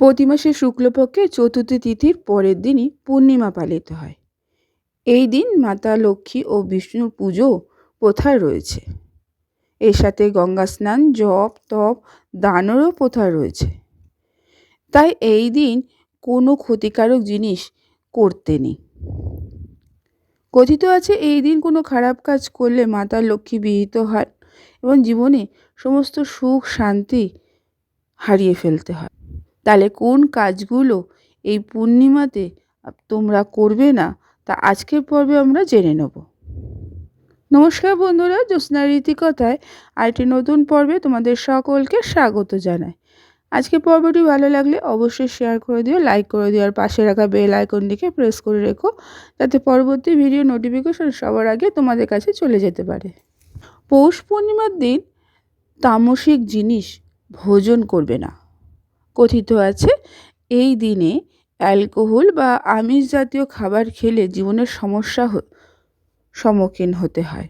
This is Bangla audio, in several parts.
প্রতি মাসের শুক্লপক্ষে চতুর্থী তিথির পরের দিনই পূর্ণিমা পালিত হয়। এই দিন মাতা লক্ষ্মী ও বিষ্ণুর পুজো প্রথা রয়েছে। এর সাথে গঙ্গা স্নান, জপ, তপ, দানেরও প্রথা রয়েছে। তাই এই দিন কোনো ক্ষতিকারক জিনিস করতে নেই। কথিত আছে এই দিন কোনো খারাপ কাজ করলে মাতা লক্ষ্মী বিহিত হয় এবং জীবনে সমস্ত সুখ শান্তি হারিয়ে ফেলতে হয়। তাহলে কোন কাজগুলো এই পূর্ণিমাতে তোমরা করবে না? তা আজকের পর্বে আমরা জেনে নেব। নমস্কার বন্ধুরা, জ্যোৎস্না রীতিকথায় আরেকটি নতুন পর্বে তোমাদের সকলকে স্বাগত জানাই। আজকে পর্বটি ভালো লাগলে অবশ্যই শেয়ার করে দিও লাইক করে দিও, আর পাশে রাখা বেল আইকনটিকে প্রেস করে রেখো, যাতে পরবর্তী ভিডিও নোটিফিকেশন সবার আগে তোমাদের কাছে চলে যেতে পারে। পৌষ পূর্ণিমার দিন তামসিক জিনিস ভোজন করবে না। কথিত আছে, এই দিনে অ্যালকোহল বা আমিষ জাতীয় খাবার খেলে জীবনের সমস্যা সম্মুখীন হতে হয়।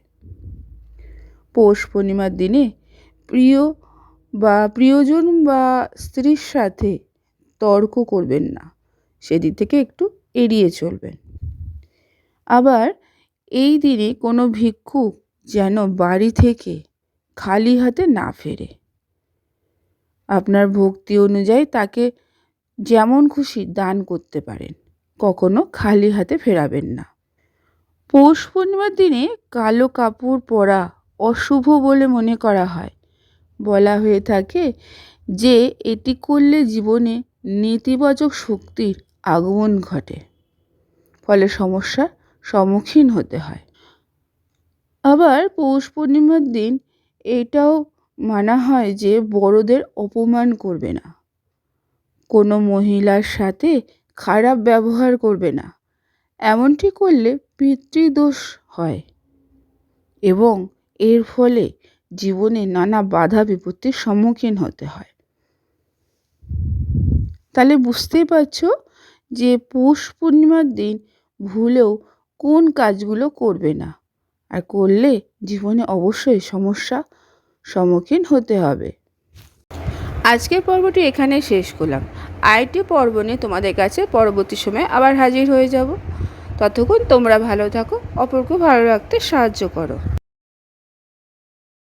পৌষ পূর্ণিমার দিনে প্রিয় বা প্রিয়জন বা স্ত্রীর সাথে তর্ক করবেন না, সেদিক থেকে একটু এড়িয়ে চলবেন। আবার এই দিনে কোনো ভিক্ষুক যেন বাড়ি থেকে খালি হাতে না ফেরে। আপনার ভক্তি অনুযায়ী তাকে যেমন খুশি দান করতে পারেন, কখনো খালি হাতে ফেরাবেন না। পৌষ পূর্ণিমার দিনে কালো কাপড় পরা অশুভ বলে মনে করা হয়। বলা হয়ে থাকে যে, এটি করলে জীবনে নেতিবাচক শক্তির আগমন ঘটে, ফলে সমস্যার সম্মুখীন হতে হয়। আবার পৌষ পূর্ণিমার দিন এটাও মানা হয় যে বড়দের অপমান করবে না। কোনো মহিলার সাথে খারাপ ব্যবহার করবে না। এমনটি করলে পিতৃদোষ হয় এবং এর ফলে জীবনে নানা বাধা বিপত্তির সম্মুখীন হতে হয়। তাহলে বুঝতেই পারছ যে পৌষ পূর্ণিমার দিন ভুলেও কোন কাজগুলো করবে না। আর করলে জীবনে অবশ্যই সমস্যা সম্মুখীন হতে হবে। আজকের পর্বটি এখানে শেষ করলাম। আইটি পর্ব নিয়ে তোমাদের কাছে পরবর্তী সময়ে আবার হাজির হয়ে যাব। ততক্ষণ তোমরা ভালো থাকো, অপরকে ভালো রাখতে সাহায্য করো।